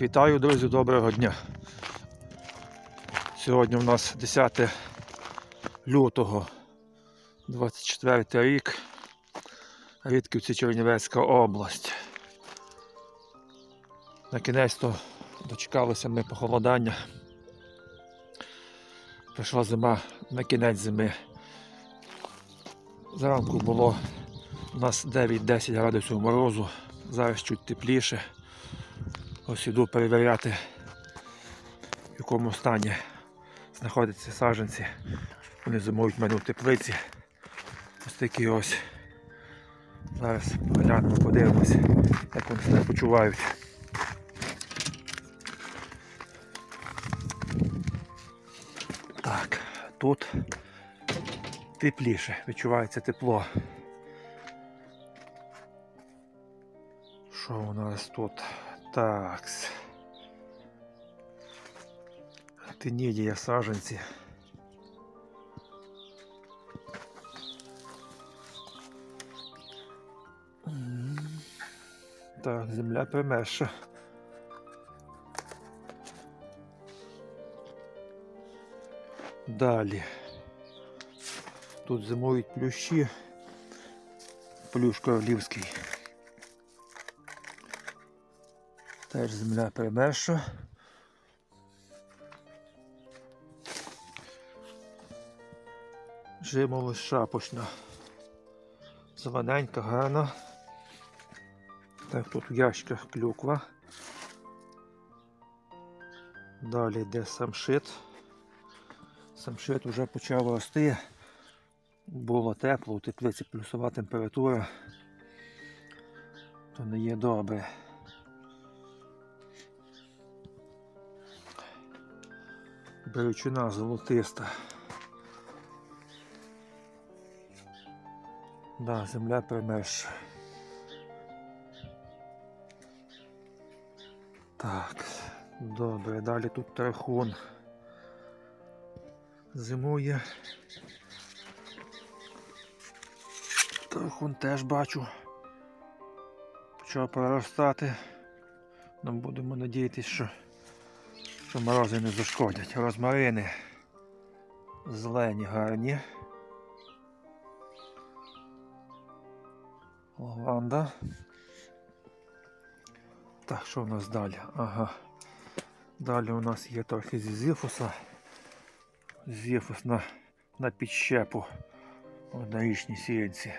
Вітаю, друзі, доброго дня. Сьогодні у нас 10 лютого 24 рік. Рідківці Чернівецька область. На кінець то дочекалися ми похолодання. Прийшла зима на кінець зими. Зранку було у нас 9-10 градусів морозу, зараз чуть тепліше. Ось іду перевіряти, в якому стані знаходяться саджанці. Вони зимують в мене в теплиці. Ось такі ось. Зараз поглянемо, подивимось, як вони себе почувають. Так, тут тепліше, відчувається тепло. Що у нас тут? Такс. Тинідія саженці. Так, земля примерша. Далі. Тут зимують плющі. Плющ королівський. Теж земля примерша. Жимолость шапочна. Зелененька, гарна. Так, тут в ящиках клюква. Далі йде самшит. Самшит вже почав рости. Було тепло, у теплиці плюсова температура. То не є добре. Беречина золотиста. Да, земля примерша. Так, добре, далі тут тархун. Зимує. Тархун теж бачу. Почав проростати. Нам будемо надіятися, що що морози не зашкодять. Розмарини зелені гарні. Лаванда. Так, що в нас далі? Ага. Далі у нас є трохи зізифуса. Зіфус на, на підщепу в однорічній сіянці.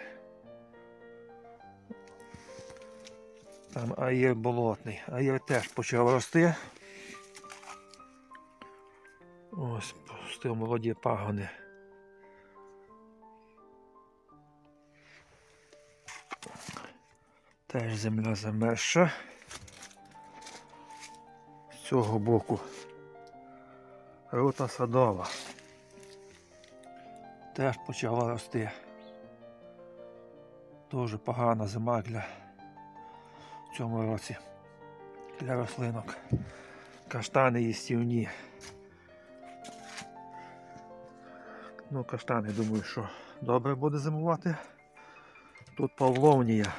Там аєр болотний. Аєр теж почав рости. Ось пустив молоді пагони. Теж земля замерша. З цього боку рута садова. Теж почала рости. Дуже погана зима для цьому році для рослинок. Каштани їстівні. Ну, каштани, думаю, що добре буде зимувати. Тут павловнія.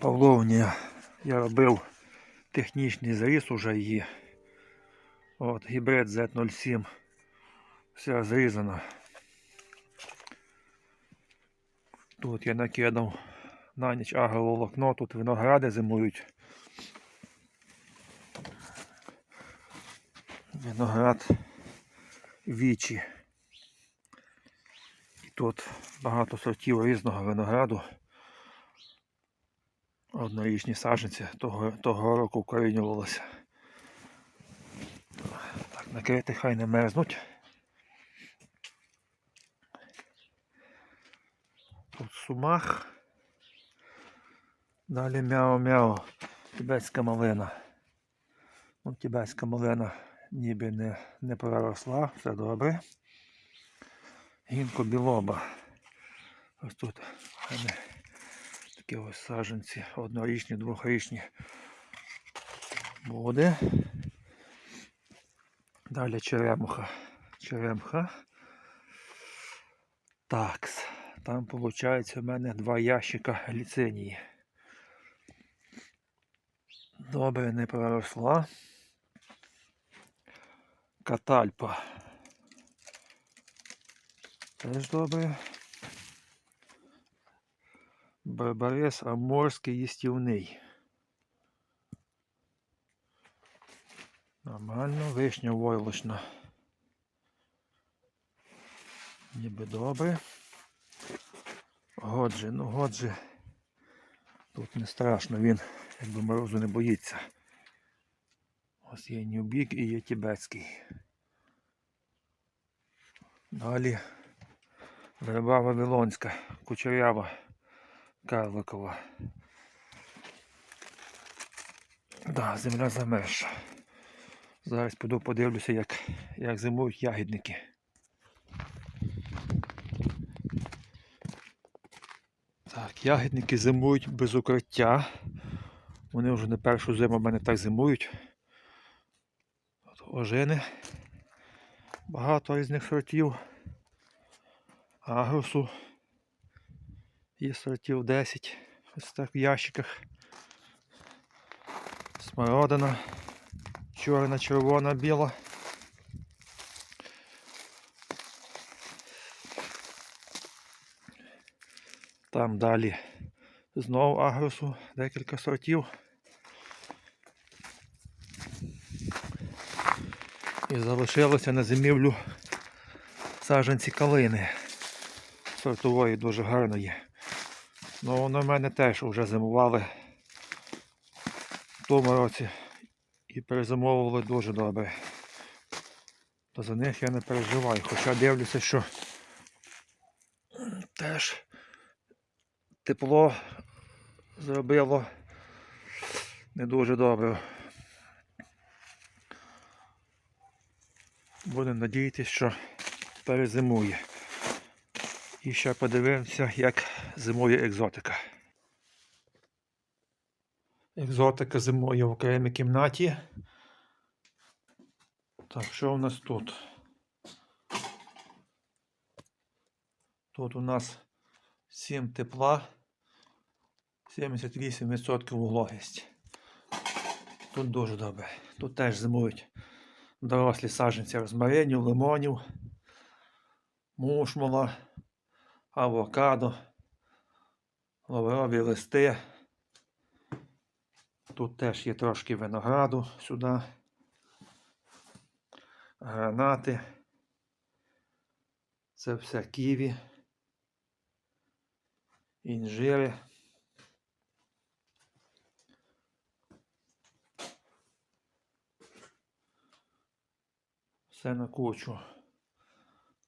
Павловнія. Я робив технічний заріз уже її. От, гібрид Z07. Вся зрізана. Тут я накидав на ніч агроволокно, тут виногради зимують. Виноград вічі. І тут багато сортів різного винограду. Однорічні саджанці того, того року вкорінювалося. Так, накрити хай не мерзнуть. Тут сумах. Далі мяу-мяу. Тибетська малина. Ну, тибетська малина ніби не, не проросла, все добре. Гінко білоба. Ось тут мене такі ось саджанці, однорічні, двохрічні буде. Далі черемуха. Черемха. Такс. Там виходить у мене два ящика гліцинії. Добре, не проросла. Катальпа. Теж добре. Барбарис аморський їстівний. Нормально, вишня войлочна. Ніби добре. Годжи, ну годжи. Тут не страшно, він якби морозу не боїться. Ось є Нюбік і є тібетський. Далі верба Вавилонська, кучерява, карликова. Да, земля замерша. Зараз піду подивлюся, як, як зимують ягідники. Так, ягідники зимують без укриття. Вони вже не першу зиму в мене так зимують. Ожини. Багато різних сортів. Агросу. Є сортів 10. Ось так в ящиках. Смородина. Чорна, червона, біла. Там далі знову агросу, декілька сортів. І залишилося на зимівлю саджанці калини. Сортової дуже гарної. Ну воно в мене теж вже зимували в тому році і перезимовували дуже добре. То за них я не переживаю. Хоча дивлюся, що теж тепло зробило не дуже добре. Будемо надіятися, що перезимує. І ще подивимося, як зимує екзотика. Екзотика зимує в окремій кімнаті. Так, що у нас тут? Тут у нас 7 тепла, 78% вологість. Тут дуже добре. Тут теж зимують дорослі саджанці розмаринів, лимонів, мушмула, авокадо, лаврові листи. Тут теж є трошки винограду сюди, гранати. Це все ківі, інжири. Все на кучу.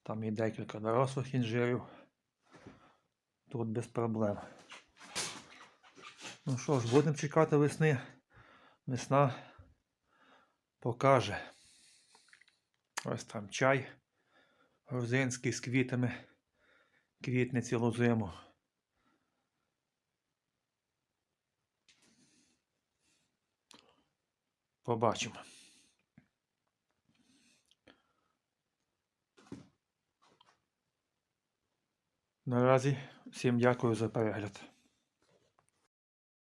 Там є декілька дорослих інжирів. Тут без проблем. Ну що ж, будемо чекати весни. Весна покаже. Ось там чай грузинський з квітами. Квітне цілу зиму. Побачимо. Наразі всім дякую за перегляд.